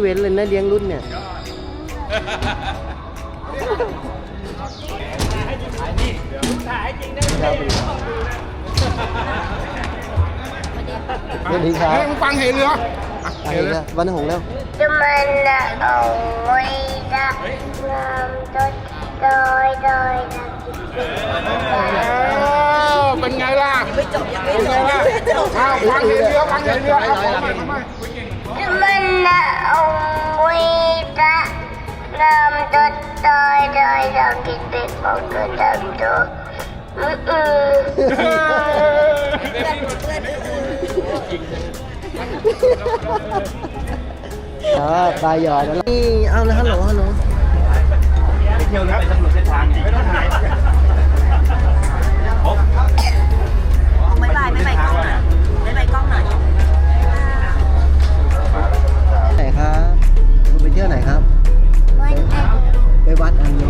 เว้นเลยนะเลี้ยงรุ่นเนี่ยถ่ายจริงนะสวัสดีครับเฮ้ยมึงฟังเหรือเหรือวันหงแล้วจะมันละเอาไว้ละงามดดดอยดอยเป็นไงล่ะไม่จบยังไม่จบฟังเหรือฟังเหรือเอาอจุมันละ muita nam tot toi toi sakit pipong tutam to. Đó, ba giờ đó. Ông nó hello hello. Đi theo nó để xong một cái thang này. เที่ยวไหนครับ วันอันไปวัดอันโน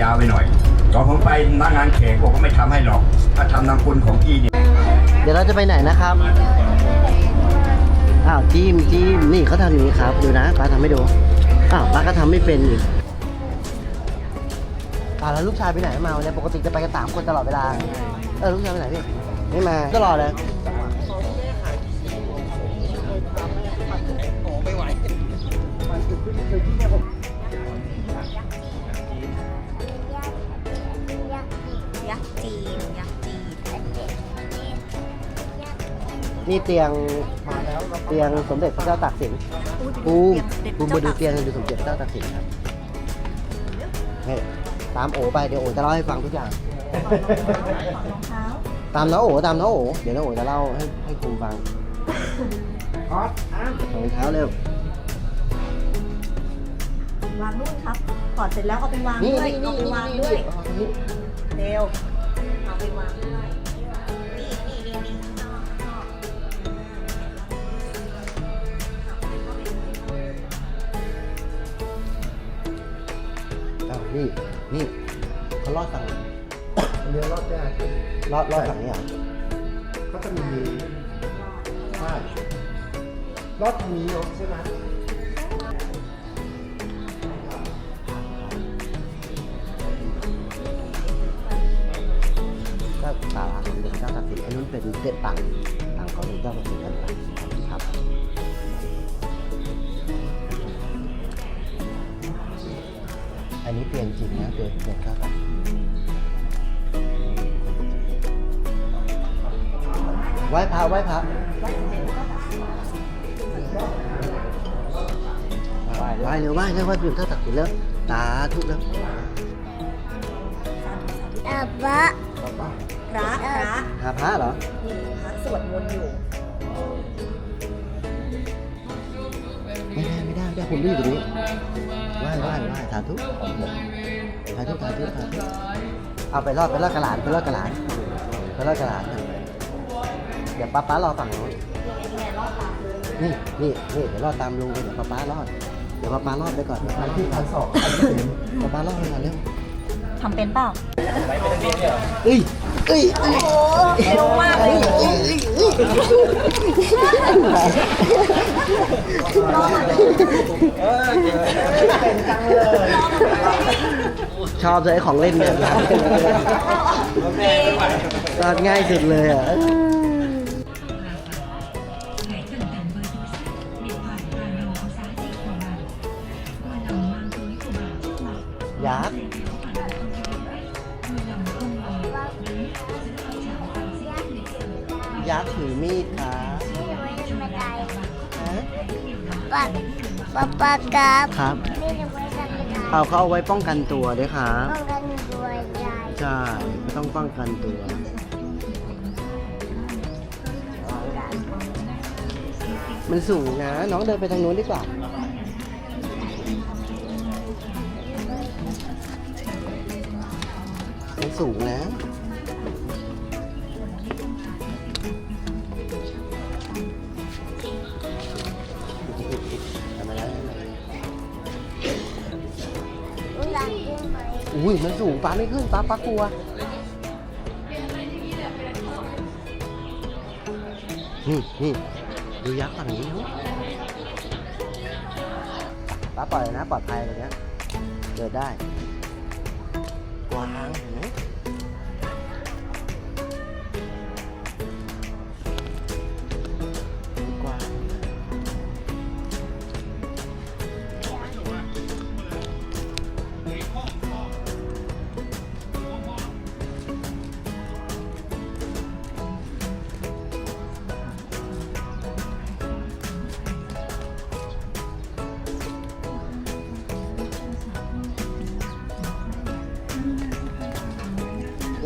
ยาวไปหน่อยตอนผมไปนักงานแขกบอกว่ไม่ทำให้หรอก ถ้าทำนางคุณของพี่เนี่ยเดี๋ยวเราจะไปไหนนะครับอ้าวจิ้มจิ้มนี่เขาทำอย่างนี้ครับดูนะป้าทำให้ดูอ้าวป้าก็ทำไม่เป็นอีกป่าแล้วลูกชายไปไหนมาวันนี้ปกติจะไปกันสามคนตลอดเวลาเออลูกชายไปไหนพี่ไม่มาตลอดเลย นี่เตียงเตียงสมเด็จพระเจ้าตากสินปูมปูมมาดูเตียงดูสมเด็จพระเจ้าตากสินครับนี่ตามโอไปเดี๋ยวโอจะเล่าให้ฟังทุกอย่าง ตามน้าโอตามน้าโอเดี๋ยวน้าโอจะเล่าให้ให้คุณฟังรองเท้าเร็ววางนู่นครับ ถอดเสร็จแล้วเอาไปวางด้วยเอาไปวางด้วยเร็ว นี่นี่เขาลอดสั่งเนื้อลอดแรกลอดลอดสั่งนี่เหรอก็จะมีใช่ลอดทานี้เนาะใช่ไหมก็ตาระของเด็กเจ้าตัดสินอันนู้นเป็นเด็ดตังตังของเด็กเจ้าตัดสินอันแหละ นี้เปลี่ยนจริงนะเปลี่ยนเปลี่ยนครับไหว้พระไหว้พระไหว้เร็วไหว้เร็วไหว้เปลี่ยนท่าตักสินแล้วตาทุกแล้วอาบะพระพระหาพระเหรอพระสวดมนต์อยู่ ได้ไม่ได้ไม่ได้ผมรีบอยู่ตรงนี้ไหว้ไหว้ไหว้สาธุสาธุสาธุสาธุเอาไปรอดไปรอดกระหลานไปรอดกระหลานไปรอดกระหลานเดี๋ยวป้าป้ารอฝั่งโน้นนี่นี่นี่เดี๋ยวรอดตามลุงไปเดี๋ยวป้าป้ารอดเดี๋ยวป้าป้ารอดไปก่อนป้าที่พันสองป้าป้ารอดไปก่อนเร็วทำเป็นเปล่าเอ้ยเอ้ยเอ้ยเร็วมากเลยชอบเลยของเล่นเนี่ยตอนง่ายสุดเลยอะ ยักษ์ถือมีดครับนี่ยังไม่ได้บันไดฮะปะปะปะกับครับนี่ยังไม่ได้บันไดเอาเขาเอาไว้ป้องกันตัวด้วยครับป้องกันตัวใหญ่ใช่ไม่ต้องป้องกันตัวมันสูงนะ น้องเดินไปทางนู้นดีกว่ามันสูงนะ อุ้ยมันสูงป้าไม่ขึ้นป้าป้ากลัว นี่นี่ดูยักษ์ฝั่งนี้เนาะป้าปล่อยนะปลอดภัยเงี้ยเดินได้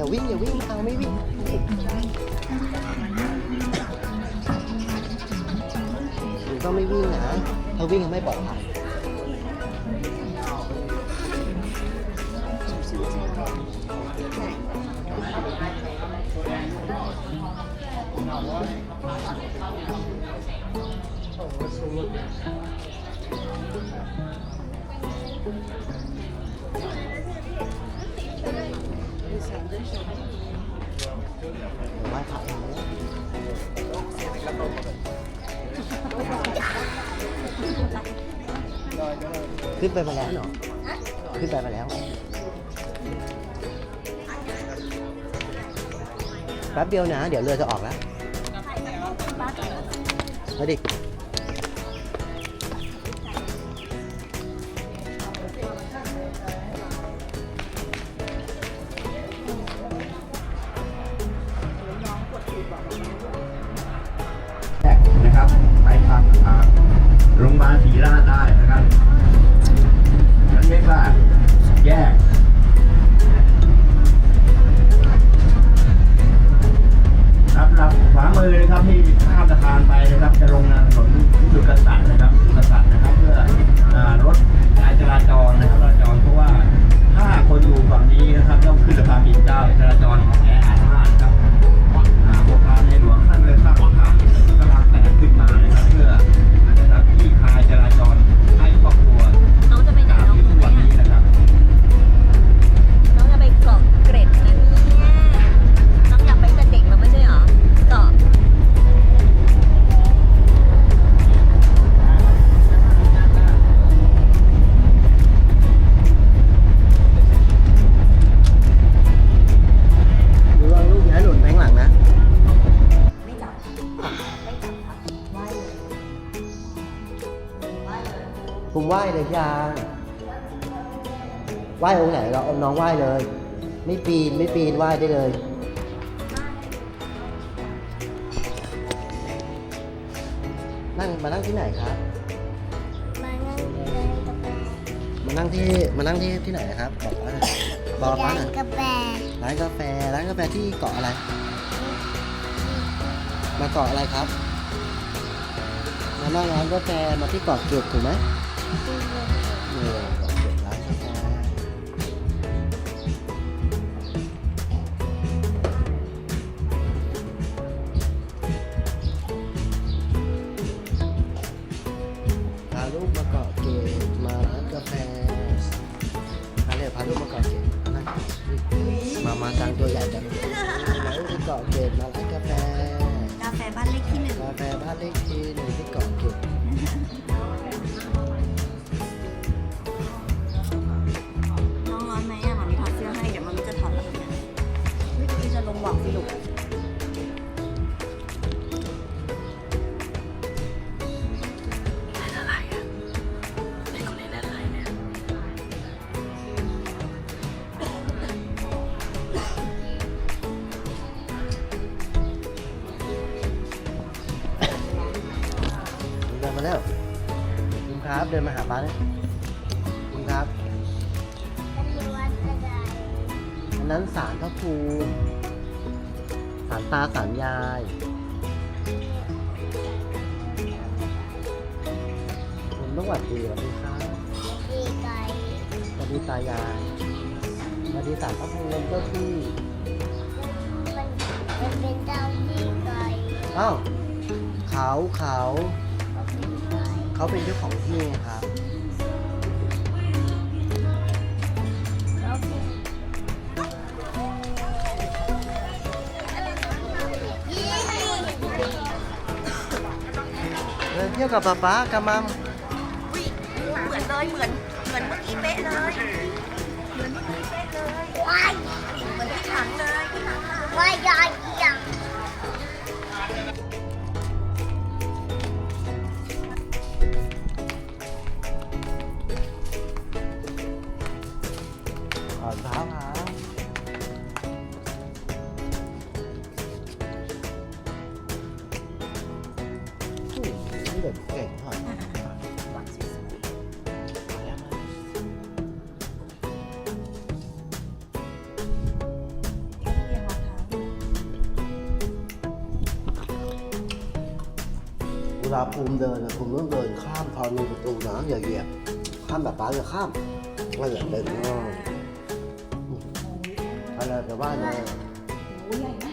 าวิ่งอย่าวิ่งเอาไม่วิ่งหนูต้องไม่วิ่งนะถ้าวิ่งไม่ปลอดภัย ไหว้พระเองนะขึ้นไปมาแล้วเนาะขึ้นไปมาแล้ว แป๊บเดียวนะ เดี๋ยวเรือจะออกแล้วมาดิ ภูมิไหว้เลยยังไหว้องค์ไหนเราเอาน้องไหว้เลย ไม่ปีนไม่ปีนไหว้ได้เลยนั่งมานั่งที่ไหนครับ มานั่งกินกาแฟมานั่งที่มานั่งที่ที่ไหนนะครับบอกป้าหน่อยบอกป้าหน่อยร้านกาแฟร้านกาแฟร้านกาแฟที่เกาะอะไร มาเกาะอะไรครับ มานั่งร้านกาแฟมาที่เกาะเกร็ดถูกไหม Thank you. เดินมาหาป้าเลยคุณครับอันนั้นสารพระภูมิสารตาสารยายผมต้องหวัดดีสวัสดีครับดีไก่สวัสดีตายายสวัสดีสารพระภูมิเจ้าที่มันเป็นเจ้าที่ไก่อ้าวเขาเขา เขาเป็นเจ้าของที่ไงครับเขาเป็นยี่เดินเที่ยวกับป๊าป๊ากับมัมอุ้ยเหมือนเลยเหมือนเหมือนเมื่อกี้เป๊ะเลยเหมือนเมื่อกี้เป๊ะเลยว้ายเหมือนที่ถังเลยที่ถังค่ะว้ายยาย ลาภูมิเดินนะภูมิต้องเดินข้ามธรณีประตูนะอย่าเหยียบข้ามแบบป้าอย่าข้ามว่าอย่าเดินอ้อมอะไรแต่ว่าเนี่ยโอ้ใหญ่นะ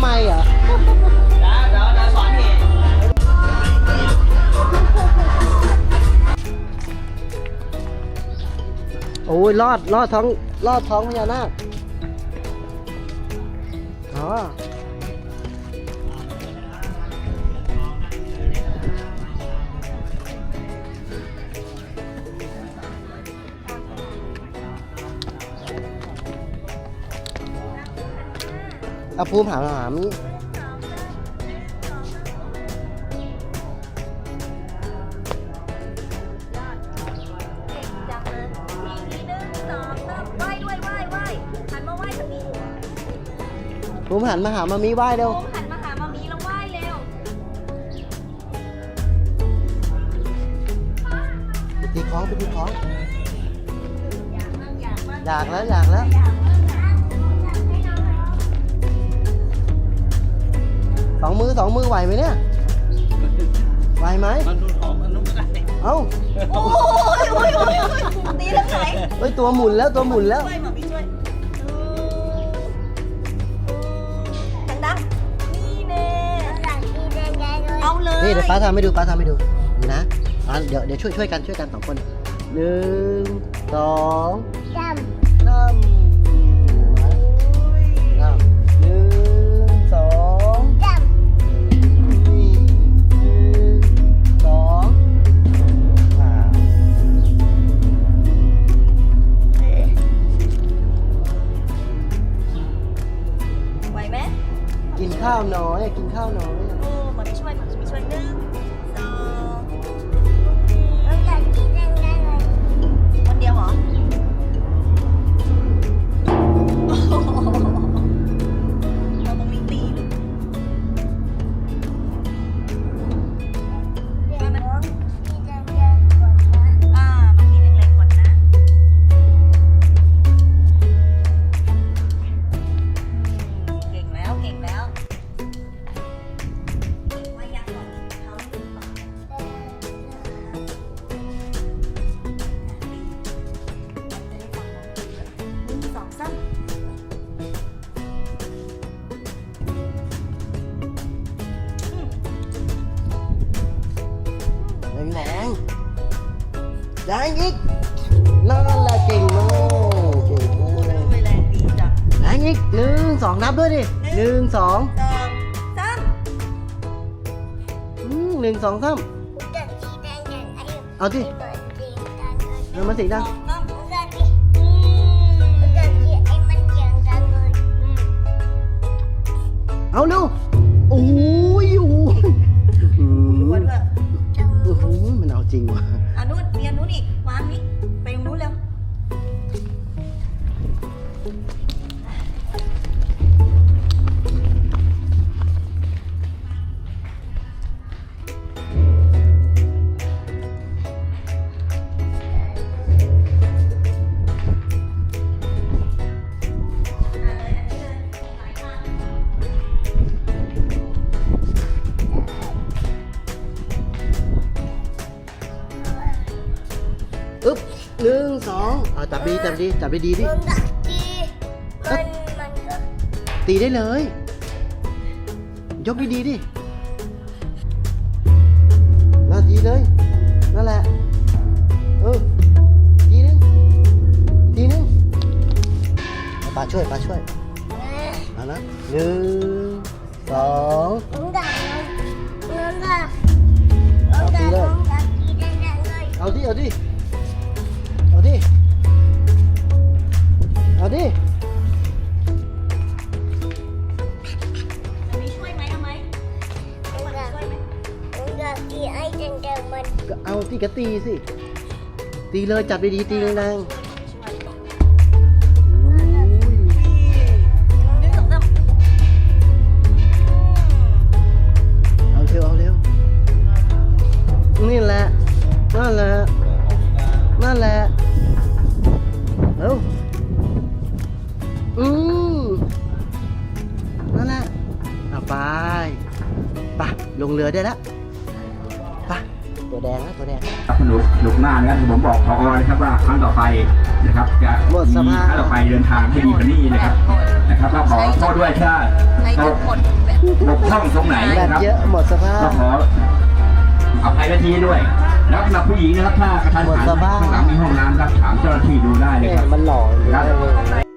ไม่เหรอโอ้ยรอดรอดท้องรอดท้องพญานาคอ๋อ เอาภูมิหาหามนี่จังเลยมีหนึ่งสองสามไหว้ด้วยไหว้ไหว้หันมาไหว้ทางนี้ภูมิหันมาหามามีไหว้เร็ว สองมือสองมือไหวไหมเนี่ยไหวไหมมันดูของมันนุ่มได้เอ้าโอ้ยโอ้ยโอ้ยตีแล้วไหนเฮ้ยตัวหมุนแล้วตัวหมุนแล้วช่วยมาพี่ช่วยดังๆนี่แน่เอาเลยนี่เดี๋ยวป้าทำให้ดูป้าทำให้ดูนะอะเดี๋ยวเดี๋ยวช่วยช่วยกันช่วยกันสองคนหนึ่งสองสาม ข้าวน้อย กินข้าวน้อย หนึ่งสองสองสามอืมหนึ่งสองสามอยากกินอะไรอายุเอาดิเปิดเพลงดังเลยเอามาสิดังสามอยากกินอยากกินไอ้มันเสียงดังเลยเอาเร็วโอ้ยโอ้ยอืหัวมด้วยโอ้โหมันเอาจริงว่ะ จับดีจับดีจับดีดีดิ มันอยากกินมันมันก็ตีได้เลย ยกดีดีๆดิน่าดีเลย นั่นแหละ เออ ทีนึง ทีนึงเอาปลาช่วยปลาช่วยเอานะหนึ่งสองมันอยากมันอยากมันอยากมันอยากกินอะไรเลยเอาดิเอาดิ ก็เอาที่กระตีสิ ตีเลยจับดีๆตีแรงๆเอาเร็วเอาเร็ว นี่แหละ นั่นแหละ นั่นแหละเร็วอืมนั่นแหละเอาไปไปลงเรือได้แล้ว แดงตัวแดง ครับสนุกสนุกมากนะครับผมบอกพอเลยครับว่าครั้งต่อไปนะครับจะมีภาพ ครั้งต่อไปเดินทางที่ดีกว่านี้นะครับนะครับก็ขอโทษด้วยถ้าตกกคนแบบ บกพร่องตรงไหนนะครับ เยอะหมดสภาก็ขออภัยละทีด้วย แล้วสำหรับผู้หญิงนะครับถ้ากระทันหันาพ ข้างหลังมีห้องน้ำครับถามเจ้าหน้าที่ดูได้เลยครับ มันหล่อครับ